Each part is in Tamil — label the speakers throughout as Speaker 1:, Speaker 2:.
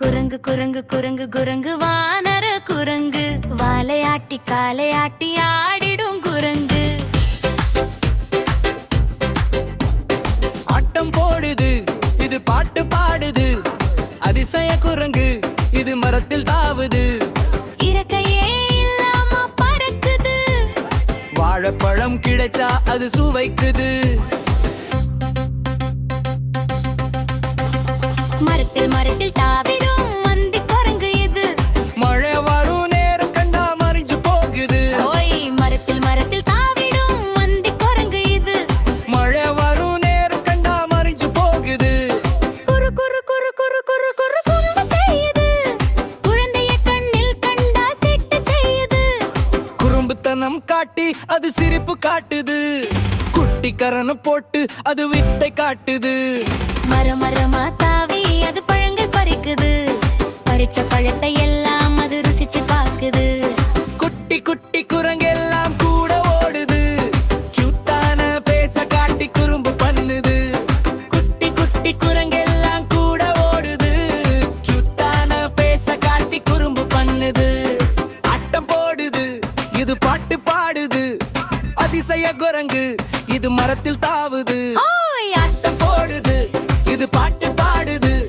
Speaker 1: குரங்கு குரங்கு குரங்கு குரங்கு வானர குரங்கு. வாலையாட்டி காலையாட்டி ஆடிடும் குரங்கு.
Speaker 2: ஆட்டம் போடுது இது பாட்டு பாடுது. அதிசய குரங்கு இது மரத்தில் தாவுது.
Speaker 1: இறக்கையே இல்லாம பறக்குது.
Speaker 2: வாழைப்பழம் கிடைச்சா அது சுவைக்குது.
Speaker 1: மரத்தில் மரத்தில் தாவிடும்
Speaker 2: குறும்புத்தனம் காட்டி அது சிரிப்பு காட்டுது. குட்டி கரணம் போட்டு அது வித்தை காட்டுது.
Speaker 1: மர மரமா தாவி அது பழங்கள் பறிக்குது. பறிச்ச பழத்தை எல்லாம் அது ருசிச்சு பாக்குது.
Speaker 2: குட்டி குட்டி குரங்கெல்லாம் பாட்டு பாடுது. அதிசய குரங்கு இது மரத்தில் தாவுது. ஆட்டம் போடுது. இது பாட்டு பாடுது.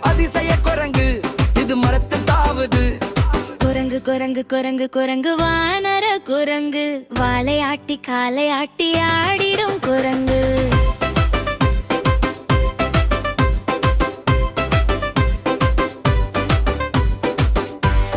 Speaker 2: அதிசய குரங்கு இது மரத்தில் தாவுது.
Speaker 1: குரங்கு குரங்கு குரங்கு குரங்கு வானர குரங்கு. வாலை ஆட்டி காலை ஆட்டி ஆடிடும் குரங்கு.